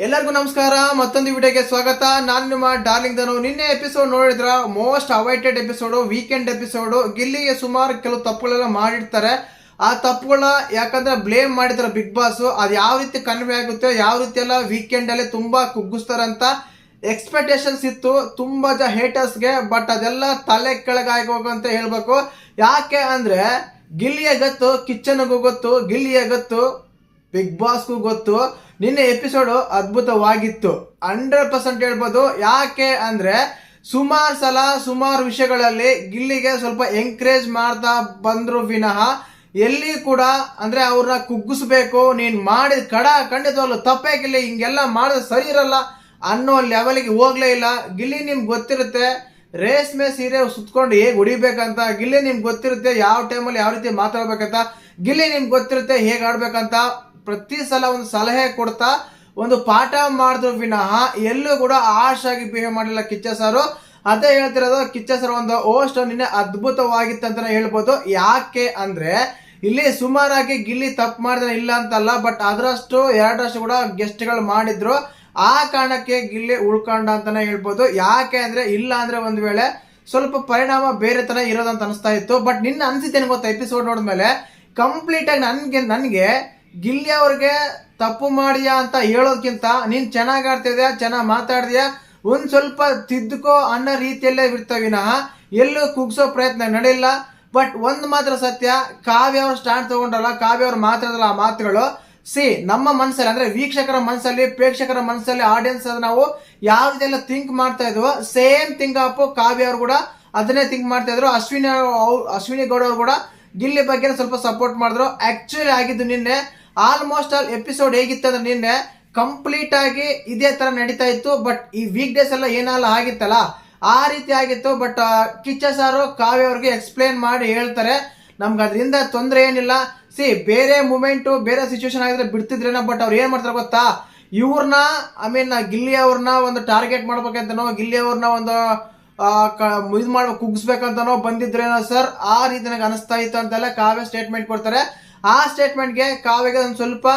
ಎಲ್ಲರಿಗೂ ನಮಸ್ಕಾರ, ಮತ್ತೊಂದು ವಿಡಿಯೋಗೆ ಸ್ವಾಗತ. ನಾನು ನಿಮ್ಮ ಡಾರ್ಲಿಂಗ್ ದನು ನಿನ್ನೆ ಎಪಿಸೋಡ್ ನೋಡಿದ್ರ most awaited episode weekend episode ಗಿಲ್ಲಿಗೆ ಸುಮಾರು ಕೆಲವು ತಪ್ಪುಗಳೆಲ್ಲ ಮಾಡಿರ್ತಾರೆ. ಆ ತಪ್ಪುಗಳ ಯಾಕಂದ್ರೆ ಬ್ಲೇಮ್ ಮಾಡಿದ್ರ ಬಿಗ್ ಬಾಸ್ ಅದು ಯಾವ ರೀತಿ ಕನ್ವೆ ಆಗುತ್ತೆ, ಯಾವ ರೀತಿ ಎಲ್ಲ ವೀಕೆಂಡ್ ಅಲ್ಲಿ ತುಂಬಾ ಕುಗ್ಗಿಸ್ತಾರಂತ ಎಕ್ಸ್ಪೆಕ್ಟೇಷನ್ಸ್ ಇತ್ತು. ತುಂಬಾ ಜನ ಹೇಟರ್ಸ್ಗೆ ಬಟ್ ಅದೆಲ್ಲ ತಲೆ ಕೆಳಗಾಗಿ ಅಂತ ಹೇಳ್ಬೇಕು. ಯಾಕೆ ಅಂದ್ರೆ, ಗಿಲ್ಲಿಯ ಗೊತ್ತು ಕಿಚನ್ಗೂ ಗೊತ್ತು, ಗಿಲ್ಲಿಯ ಗೊತ್ತು ಬಿಗ್ ಬಾಸ್ಗೂ ಗೊತ್ತು. ನಿನ್ನೆ ಎಪಿಸೋಡ್ ಅದ್ಭುತವಾಗಿತ್ತು. ಹಂಡ್ರೆಡ್ ಪರ್ಸೆಂಟ್ ಹೇಳ್ಬೋದು. ಯಾಕೆ ಅಂದ್ರೆ ಸುಮಾರು ಸಲ, ಸುಮಾರು ವಿಷಯಗಳಲ್ಲಿ ಗಿಲ್ಲಿಗೆ ಸ್ವಲ್ಪ ಎಂಕರೇಜ್ ಮಾಡ್ತಾ ಬಂದ್ರು ವಿನಃ ಎಲ್ಲಿ ಕೂಡ ಅಂದ್ರೆ ಅವ್ರನ್ನ ಕುಗ್ಗಿಸ್ಬೇಕು, ನೀನ್ ಮಾಡಿದ ಕಡ, ಖಂಡಿತವಾಗ್ಲು ತಪ್ಪೇ ಗಿಲ್ಲಿ, ಹಿಂಗೆಲ್ಲ ಮಾಡಿದ್ರೆ ಸರಿ ಇರಲ್ಲ ಅನ್ನೋ ಲೆವೆಲ್ಗೆ ಹೋಗ್ಲೇ ಇಲ್ಲ. ಗಿಲ್ಲಿ ನಿಮ್ಗೆ ಗೊತ್ತಿರುತ್ತೆ, ರೇಷ್ಮೆ ಸೀರೆ ಸುತ್ಕೊಂಡು ಹೇಗೆ ಹೊಡಿಬೇಕಂತ ಗಿಲ್ಲಿ ನಿಮ್ಗೆ ಗೊತ್ತಿರುತ್ತೆ ಯಾವ ಟೈಮಲ್ಲಿ ಯಾವ ರೀತಿ ಮಾತಾಡ್ಬೇಕಂತ, ಗಿಲ್ಲಿ ನಿಮ್ಗೆ ಗೊತ್ತಿರುತ್ತೆ ಹೇಗೆ ಆಡ್ಬೇಕಂತ. ಪ್ರತಿ ಸಲ ಒಂದು ಸಲಹೆ ಕೊಡ್ತಾ ಒಂದು ಪಾಠ ಮಾಡಿದ್ರು ವಿನಃ ಎಲ್ಲೂ ಕೂಡ ಆಶ್ ಆಗಿ ಬಿಹೇವ್ ಮಾಡಲಿಲ್ಲ ಕಿಚ್ಚ ಸಾರು. ಅದೇ ಹೇಳ್ತಿರೋದು, ಕಿಚ್ಚ ಸರ್ ಒಂದು ಓಸ್ಟ್ ನಿನ್ನೆ ಅದ್ಭುತವಾಗಿತ್ತು ಅಂತ ಹೇಳ್ಬೋದು. ಯಾಕೆ ಅಂದ್ರೆ, ಇಲ್ಲಿ ಸುಮಾರಾಗಿ ಗಿಲ್ಲಿ ತಪ್ಪು ಮಾಡಿದ್ರೆ ಇಲ್ಲ ಅಂತಲ್ಲ ಬಟ್ ಅದರಷ್ಟು ಎರಡರಷ್ಟು ಕೂಡ ಗೆಸ್ಟ್ಗಳು ಮಾಡಿದ್ರು. ಆ ಕಾರಣಕ್ಕೆ ಗಿಲ್ಲಿ ಉಳ್ಕೊಂಡ ಅಂತಾನೆ ಹೇಳ್ಬೋದು. ಯಾಕೆ ಅಂದ್ರೆ, ಇಲ್ಲ ಅಂದ್ರೆ ಒಂದ್ ವೇಳೆ ಸ್ವಲ್ಪ ಪರಿಣಾಮ ಬೇರೆ ತರ ಇರೋದಂತ ಅನಿಸ್ತಾ ಇತ್ತು. ಬಟ್ ನಿನ್ನ ಅನ್ಸಿದ್ದೇನೆ ಗೊತ್ತಾ? ಎಪಿಸೋಡ್ ನೋಡಿದ್ಮೇಲೆ ಕಂಪ್ಲೀಟ್ ಆಗಿ ನನ್ಗೆ, ನನಗೆ ಗಿಲ್ಲಿ ಅವ್ರಿಗೆ ತಪ್ಪು ಮಾಡಿಯಾ ಅಂತ ಹೇಳೋದಕ್ಕಿಂತ ನೀನ್ ಚೆನ್ನಾಗಿ ಆಡ್ತಿದ್ಯಾ, ಚೆನ್ನಾಗಿ ಮಾತಾಡ್ದ್ಯಾ ಒಂದ್ ಸ್ವಲ್ಪ ತಿದ್ದುಕೋ ಅನ್ನೋ ರೀತಿಯಲ್ಲೇ ಇರ್ತಾವ ವಿನಃ ಎಲ್ಲೂ ಕುಗ್ಸೋ ಪ್ರಯತ್ನ ನಡೆಯಿಲ್ಲ. ಬಟ್ ಒಂದ್ ಮಾತ್ರ ಸತ್ಯ, ಕಾವ್ಯ ಅವ್ರ ಸ್ಟ್ಯಾಂಡ್ ತಗೊಂಡಲ್ಲ, ಕಾವ್ಯ ಅವ್ರು ಮಾತಾಡಲ್ಲ ಆ ಮಾತುಗಳು. ಸಿ ನಮ್ಮ ಮನಸ್ಸಲ್ಲಿ ಅಂದ್ರೆ ವೀಕ್ಷಕರ ಮನಸ್ಸಲ್ಲಿ ಪ್ರೇಕ್ಷಕರ ಮನಸ್ಸಲ್ಲಿ ಆಡಿಯನ್ಸ್ ನಾವು ಯಾವ್ದೆಲ್ಲ ಥಿಂಕ್ ಮಾಡ್ತಾ ಇದ್ವೋ ಸೇಮ್ ಥಿಂಕ್ ಅಪ್ ಕಾವ್ಯ ಅವ್ರು ಕೂಡ ಅದನ್ನೇ ಥಿಂಕ್ ಮಾಡ್ತಾ ಇದ್ರು. ಅಶ್ವಿನಿ ಅಶ್ವಿನಿ ಗೌಡ ಅವ್ರು ಕೂಡ ಗಿಲ್ಲಿ ಬಗ್ಗೆ ಸ್ವಲ್ಪ ಸಪೋರ್ಟ್ ಮಾಡಿದ್ರು. ಆಕ್ಚುಲಿ ಆಗಿದ್ದು ನಿನ್ನೆ ಆಲ್ಮೋಸ್ಟ್ ಆಲ್ ಎಪಿಸೋಡ್ ಹೇಗಿತ್ತು ಅಂದ್ರೆ ನಿನ್ನೆ ಕಂಪ್ಲೀಟ್ ಆಗಿ ಇದೇ ತರ ನಡೀತಾ ಇತ್ತು ಬಟ್ ಈ ವೀಕ್ ಡೇಸ್ ಎಲ್ಲ ಏನಲ್ಲ ಆಗಿತ್ತಲ್ಲ, ಆ ರೀತಿ ಆಗಿತ್ತು ಬಟ್ ಕಿಚ್ಚ ಸಾರು ಕಾವ್ಯ ಅವ್ರಿಗೆ ಎಕ್ಸ್ಪ್ಲೇನ್ ಮಾಡಿ ಹೇಳ್ತಾರೆ. ನಮ್ಗೆ ಅದರಿಂದ ತೊಂದರೆ ಏನಿಲ್ಲ. ಸಿ ಬೇರೆ ಮೂಮೆಂಟು ಬೇರೆ ಸಿಚುವೇಶನ್ ಆಗಿದ್ರೆ ಬಿಡ್ತಿದ್ರೇನೋ ಬಟ್ ಅವ್ರು ಏನು ಮಾಡ್ತಾರೆ ಗೊತ್ತಾ? ಇವ್ರನ್ನ ಐ ಮೀನ್ ಗಿಲ್ಲಿ ಅವ್ರನ್ನ ಒಂದು ಟಾರ್ಗೆಟ್ ಮಾಡ್ಬೇಕಂತನೋ, ಗಿಲ್ಲಿ ಅವ್ರನ್ನ ಒಂದು ಇದು ಮಾಡ ಕುಗ್ಸ್ಬೇಕಂತನೋ ಬಂದಿದ್ರೇನೋ ಸರ್ ಆ ರೀತಿ ನನಗೆ ಅನಿಸ್ತಾ ಇತ್ತು ಅಂತೆಲ್ಲ ಕಾವ್ಯ ಸ್ಟೇಟ್ಮೆಂಟ್ ಕೊಡ್ತಾರೆ. ಆ ಸ್ಟೇಟ್ಮೆಂಟ್ಗೆ ಕಾವ್ಯಗೆ ಒಂದು ಸ್ವಲ್ಪ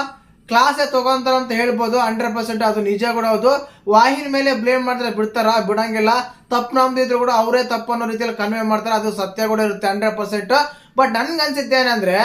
ಕ್ಲಾಸೇ ತಗೊಂತಾರ ಅಂತ ಹೇಳ್ಬೋದು ಹಂಡ್ರೆಡ್ ಪರ್ಸೆಂಟ್ ಅದು ನಿಜ ಕೂಡ ಹೌದು. ವಾಹಿನಿ ಮೇಲೆ ಬ್ಲೇಮ್ ಮಾಡಿದ್ರೆ ಬಿಡ್ತಾರ, ಬಿಡಂಗಿಲ್ಲ. ತಪ್ಪು ನಮ್ದಿದ್ರು ಕೂಡ ಅವರೇ ತಪ್ಪು ಅನ್ನೋ ರೀತಿಯಲ್ಲಿ ಕನ್ವೆ ಮಾಡ್ತಾರೆ, ಅದು ಸತ್ಯ ಕೂಡ ಇರುತ್ತೆ ಹಂಡ್ರೆಡ್ ಪರ್ಸೆಂಟ್ ಬಟ್ ನನ್ಗೆ ಅನ್ಸಿದ್ದೇನೆಂದ್ರೆ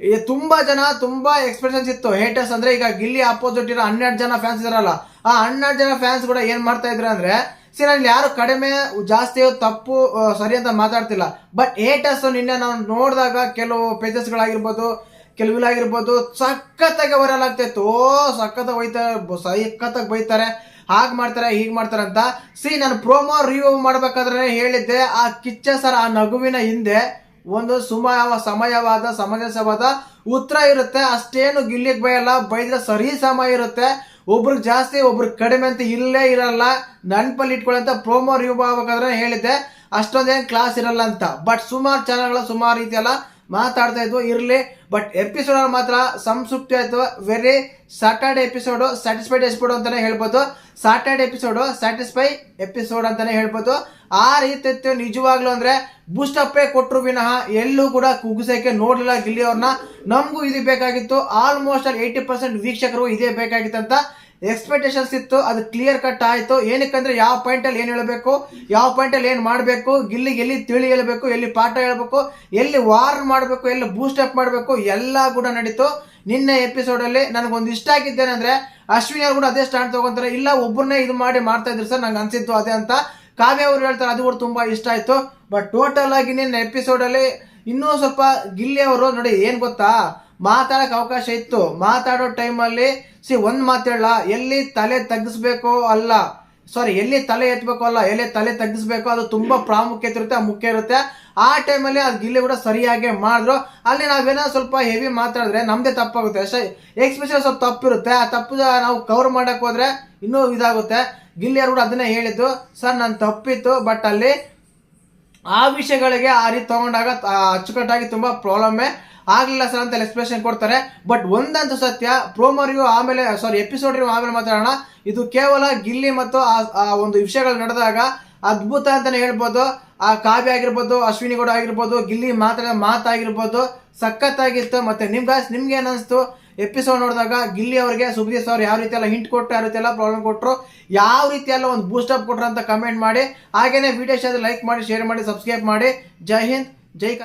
ಏನಂದ್ರೆ ತುಂಬಾ ಜನ ತುಂಬಾ ಎಕ್ಸ್ಪ್ರೆಷನ್ಸ್ ಇತ್ತು ಹೇಟರ್ಸ್ ಅಂದ್ರೆ ಈಗ ಗಿಲ್ಲಿ ಅಪೋಸಿಟ್ ಇರೋ ಹನ್ನೆರಡು ಜನ ಫ್ಯಾನ್ಸ್ ಇದಾರಲ್ಲ ಆ ಹನ್ನೆರಡು ಜನ ಫ್ಯಾನ್ಸ್ ಕೂಡ ಏನ್ ಮಾಡ್ತಾ ಇದ್ರು ಅಂದ್ರೆ ಸಿ ನಾನು ಯಾರು ಕಡಿಮೆ, ಜಾಸ್ತಿ ತಪ್ಪು ಸರಿ ಅಂತ ಮಾತಾಡ್ತಿಲ್ಲ. ಬಟ್ ಏಟಸ್ ನಿನ್ನೆ ನಾವು ನೋಡಿದಾಗ ಕೆಲವು ಪೇಜಸ್ಗಳಾಗಿರ್ಬೋದು ಕೆಲವು ಆಗಿರ್ಬೋದು, ಸಖತ್ತಾಗಿ ವೈರಲ್ ಆಗ್ತಿತ್ತು ಓ, ಸಖತ್ತಾಗಿ ಬ- ಸಖತ್ತಾಗಿ ಬೈತಾರೆ, ಹಾಗೆ ಮಾಡ್ತಾರೆ, ಹೀಗೆ ಮಾಡ್ತಾರೆ ಅಂತ. ಸಿ ನಾನು ಪ್ರೋಮೋ ರಿವ್ಯೂ ಮಾಡ್ಬೇಕಾದ್ರೆ ಹೇಳಿದ್ದೆ, ಆ ಕಿಚ್ಚ ಸರ್ ಆ ನಗುವಿನ ಹಿಂದೆ ಒಂದು ಸುಮಾವ ಸಮಯವಾದ, ಸಮಂಜಸವಾದ ಉತ್ತರ ಇರುತ್ತೆ. ಅಷ್ಟೇನು ಗಿಲ್ಲಿಗೆ ಬೈಯಲ್ಲ. ಬೈದ್ರೆ ಸರಿ ಸಮ ಇರುತ್ತೆ. ಒಬ್ರಿಗೆ ಜಾಸ್ತಿ ಒಬ್ರಿಗೆ ಕಡಿಮೆ ಅಂತ ಇಲ್ಲೇ ಇರಲ್ಲ. ನೆನಪಲ್ಲಿ ಇಟ್ಕೊಳ್ಳೋಂಥ ಪ್ರೋಮೋ ರಿವ್ಯೂ ಆಗ್ಬೇಕಾದ್ರೆ ಹೇಳಿದ್ದೆ. ಅಷ್ಟೊಂದೇನು ಕ್ಲಾಸ್ ಇರಲ್ಲ ಅಂತ. ಬಟ್ ಸುಮಾರು ಚಾನಲ್ಗಳು ಸುಮಾರು ರೀತಿ ಎಲ್ಲ ಮಾತಾಡ್ತಾ ಇದ್ವು, ಇರಲಿ. ಬಟ್ ಎಪಿಸೋಡ್ ಮಾತ್ರ ಸಂಸೃಪ್ತಿ ಅಥವಾ very Saturday episode satisfied episode ಅಂತಾನೆ ಹೇಳ್ಬೋದು. ಸಾಟರ್ಡೆ ಎಪಿಸೋಡು ಸ್ಯಾಟಿಸ್ಫೈ ಎಪಿಸೋಡ್ ಅಂತಾನೆ ಹೇಳ್ಬೋದು. ಆ ರೀತಿ ನಿಜವಾಗ್ಲೂ ಅಂದ್ರೆ ಬೂಸ್ಟಪ್ಪೇ ಕೊಟ್ಟರು ವಿನಃ ಎಲ್ಲೂ ಕೂಡ ಕುಗ್ಸಕ್ಕೆ ನೋಡ್ಲಿಲ್ಲ ಗಿಲ್ಲಿ ನಮಗೂ ಇದು ಬೇಕಾಗಿತ್ತು. ಆಲ್ಮೋಸ್ಟ್ ಆಲ್ ಏಯ್ಟಿ ಪರ್ಸೆಂಟ್ ವೀಕ್ಷಕರು ಇದೇ ಬೇಕಾಗಿತ್ತು ಅಂತ ಎಕ್ಸ್ಪೆಕ್ಟೇಷನ್ಸ್ ಇತ್ತು, ಅದು ಕ್ಲಿಯರ್ ಕಟ್ ಆಯಿತು. ಏನಕ್ಕಂದ್ರೆ ಯಾವ ಪಾಯಿಂಟ್ ಅಲ್ಲಿ ಏನ್ ಹೇಳಬೇಕು, ಯಾವ ಪಾಯಿಂಟ್ ಅಲ್ಲಿ ಏನ್ ಮಾಡಬೇಕು ಗಿಲ್ಲಿಗೆ ಎಲ್ಲಿ ತಿಳಿ ಹೇಳಬೇಕು, ಎಲ್ಲಿ ಪಾಠ ಹೇಳಬೇಕು, ಎಲ್ಲಿ ವಾರ್ನ್ ಮಾಡಬೇಕು, ಎಲ್ಲಿ ಬೂಸ್ಟ್ ಅಪ್ ಮಾಡಬೇಕು, ಎಲ್ಲ ಕೂಡ ನಡೀತು. ನಿನ್ನೆ ಎಪಿಸೋಡ್ ಅಲ್ಲಿ ನನಗೊಂದು ಇಷ್ಟ ಆಗಿದ್ದೇನೆಂದ್ರೆ ಅಶ್ವಿನಿ ಅವ್ರು ಕೂಡ ಅದೇ ಸ್ಟ್ಯಾಂಡ್ ತಗೊಂತಾರೆ. ಇಲ್ಲ ಒಬ್ಬರನ್ನೇ ಇದು ಮಾಡಿ ಮಾಡ್ತಾ ಇದ್ರು ಸರ್, ನಂಗೆ ಅನ್ಸಿತ್ತು ಅದೇ ಅಂತ. ಕಾವ್ಯ ಅವರು ಹೇಳ್ತಾರೆ, ಅದು ಕೂಡ ತುಂಬ ಇಷ್ಟ ಆಯಿತು. ಬಟ್ ಟೋಟಲ್ ಆಗಿ ನಿನ್ನ ಎಪಿಸೋಡಲ್ಲಿ ಇನ್ನೂ ಸ್ವಲ್ಪ ಗಿಲ್ಲಿ ಅವರು ನೋಡಿ, ಏನು ಗೊತ್ತಾ? ಮಾತಾಡಕ್ ಅವಕಾಶ ಇತ್ತು. ಮಾತಾಡೋ ಟೈಮಲ್ಲಿ ಸಿ, ಒಂದ್ ಮಾತಾಡಲ್ಲ ಎಲ್ಲಿ ತಲೆ ತಗ್ಸ್ಬೇಕು ಅಲ್ಲ. ಸಾರಿ ಎಲ್ಲಿ ತಲೆ ಎತ್ತಬೇಕು ಅಲ್ಲ. ಎಲ್ಲಿ ತಲೆ ತಗ್ಗಿಸ್ಬೇಕು ಅದು ತುಂಬಾ ಪ್ರಾಮುಖ್ಯತೆ ಇರುತ್ತೆ, ಮುಖ್ಯ ಇರುತ್ತೆ. ಆ ಟೈಮಲ್ಲಿ ಅದು ಗಿಲ್ಲಿ ಕೂಡ ಸರಿಯಾಗಿ ಮಾಡಿದ್ರು. ಅಲ್ಲಿ ನಾವೇನೋ ಸ್ವಲ್ಪ ಹೆವಿ ಮಾತಾಡಿದ್ರೆ ನಮ್ದೇ ತಪ್ಪಾಗುತ್ತೆ. ಅಷ್ಟೇ ಎಕ್ಸ್ಪ್ರೆಷನ್ ಸ್ವಲ್ಪ ತಪ್ಪಿರುತ್ತೆ. ಆ ತಪ್ಪು ನಾವು ಕವರ್ ಮಾಡಕ್ ಹೋದ್ರೆ ಇನ್ನೂ ಇದಾಗುತ್ತೆ. ಗಿಲ್ಲಿಯರು ಕೂಡ ಅದನ್ನೇ ಹೇಳಿದ್ದು. ಸರ್, ನಾನು ತಪ್ಪಿತ್ತು ಬಟ್ ಅಲ್ಲಿ ಆ ವಿಷಯಗಳಿಗೆ ಆ ರೀತಿ ತಗೊಂಡಾಗ ಅಚ್ಚುಕಟ್ಟಾಗಿ ತುಂಬಾ ಪ್ರಾಬ್ಲಮ್ಮೇ ಆಗ್ಲಿಲ್ಲ ಸರ್ ಅಂತ ಎಕ್ಸ್ಪ್ರೆಷನ್ ಕೊಡ್ತಾರೆ. ಬಟ್ ಒಂದಂತೂ ಸತ್ಯ ಪ್ರೋಮೋ ಆಮೇಲೆ ಸಾರಿ ಎಪಿಸೋಡ್ ರಿವ್ಯೂ ಆಮೇಲೆ ಮಾತಾಡೋಣ ಇದು ಕೇವಲ ಗಿಲ್ಲಿ ಮತ್ತು ಆ- ಒಂದು ವಿಷಯಗಳು ನಡೆದಾಗ ಅದ್ಭುತ ಅಂತಾನೆ ಹೇಳ್ಬೋದು. ಆ ಕಾವ್ಯ ಆಗಿರ್ಬೋದು, ಅಶ್ವಿನಿ ಗೌಡ ಆಗಿರ್ಬೋದು, ಗಿಲ್ಲಿ ಮಾತ್ರ ಮಾತಾಗಿರ್ಬೋದು, ಸಖತ್ತಾಗಿತ್ತು. ಮತ್ತೆ ನಿಮ್ಮ ಗಾಯ್ಸ್ ನಿಮ್ಗೆ ಏನ್ ಅನ್ಸ್ತು? ಎಪಿಸೋಡ್ ನೋಡಿದಾಗ ಗಿಲ್ಲಿ ಅವರಿಗೆ ಸುಬ್ದೀಪ್ ಅವ್ರು ಯಾವ ರೀತಿ ಎಲ್ಲ ಹಿಂಟ್ ಕೊಟ್ಟರು, ಯಾವ ರೀತಿ ಎಲ್ಲ ಪ್ರಾಬ್ಲಮ್ ಕೊಟ್ಟರು ಯಾವ ರೀತಿ ಎಲ್ಲ ಒಂದು ಬೂಸ್ಟ್ ಅಪ್ ಕೊಟ್ರು ಅಂತ ಕಮೆಂಟ್ ಮಾಡಿ, ಹಾಗೇನೆ ವಿಡಿಯೋ ಲೈಕ್ ಮಾಡಿ ಶೇರ್ ಮಾಡಿ ಸಬ್ಸ್ಕ್ರೈಬ್ ಮಾಡಿ. ಜೈ ಹಿಂದ್, ಜೈ